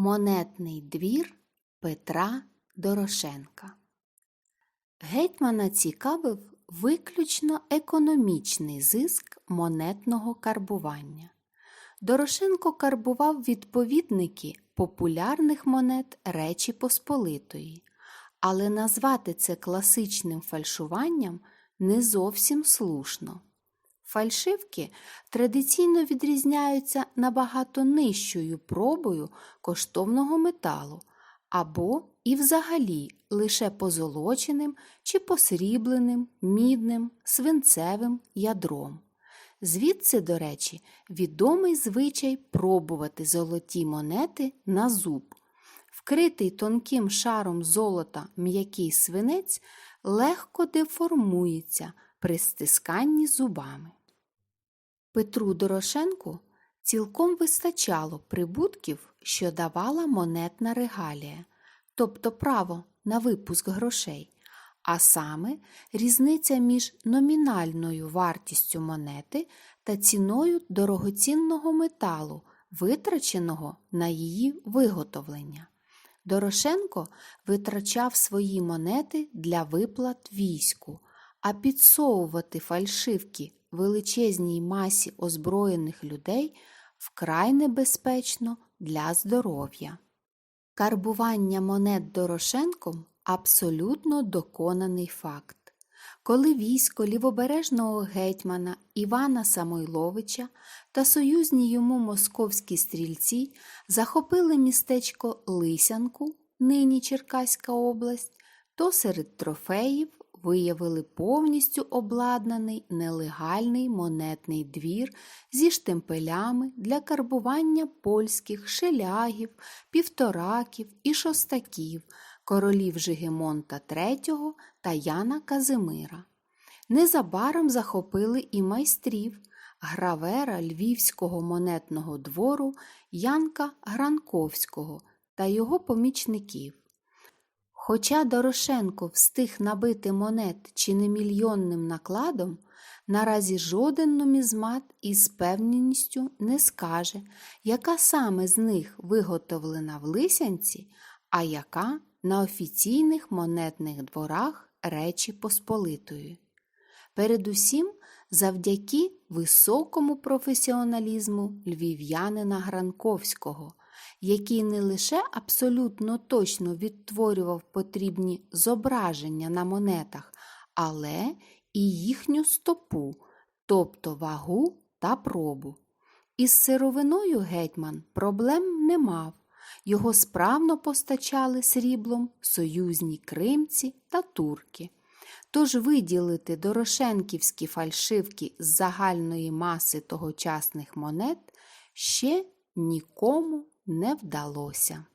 Монетний двір Петра Дорошенка Гетьмана цікавив виключно економічний зиск монетного карбування. Дорошенко карбував відповідники популярних монет Речі Посполитої, але назвати це класичним фальшуванням не зовсім слушно. Фальшивки традиційно відрізняються набагато нижчою пробою коштовного металу або і взагалі лише позолоченим чи посрібленим, мідним, свинцевим ядром. Звідси, до речі, відомий звичай пробувати золоті монети на зуб. Вкритий тонким шаром золота м'який свинець легко деформується при стисканні зубами. Петру Дорошенку цілком вистачало прибутків, що давала монетна регалія, тобто право на випуск грошей, а саме різниця між номінальною вартістю монети та ціною дорогоцінного металу, витраченого на її виготовлення. Дорошенко витрачав свої монети для виплат війську, а підсовувати фальшивки величезній масі озброєних людей вкрай небезпечно для здоров'я. Карбування монет Дорошенком абсолютно доконаний факт. Коли військо лівобережного гетьмана Івана Самойловича та союзні йому московські стрільці захопили містечко Лисянку, нині Черкаська область, то серед трофеїв виявили повністю обладнаний нелегальний монетний двір зі штемпелями для карбування польських шелягів, півтораків і шостаків, королів Жигемонта III та Яна Казимира. Незабаром захопили і майстрів гравера Львівського монетного двору Янка Гранковського та його помічників. Хоча Дорошенко встиг набити монет чи не мільйонним накладом, наразі жоден нумізмат із певністю не скаже, яка саме з них виготовлена в Лисянці, а яка на офіційних монетних дворах Речі Посполитої. Передусім, завдяки високому професіоналізму львів'янина Гранковського, який не лише абсолютно точно відтворював потрібні зображення на монетах, але і їхню стопу, тобто вагу та пробу. Із сировиною гетьман проблем не мав. Його справно постачали сріблом союзні кримці та турки. Тож виділити дорошенківські фальшивки з загальної маси тогочасних монет ще нікому не вдалося.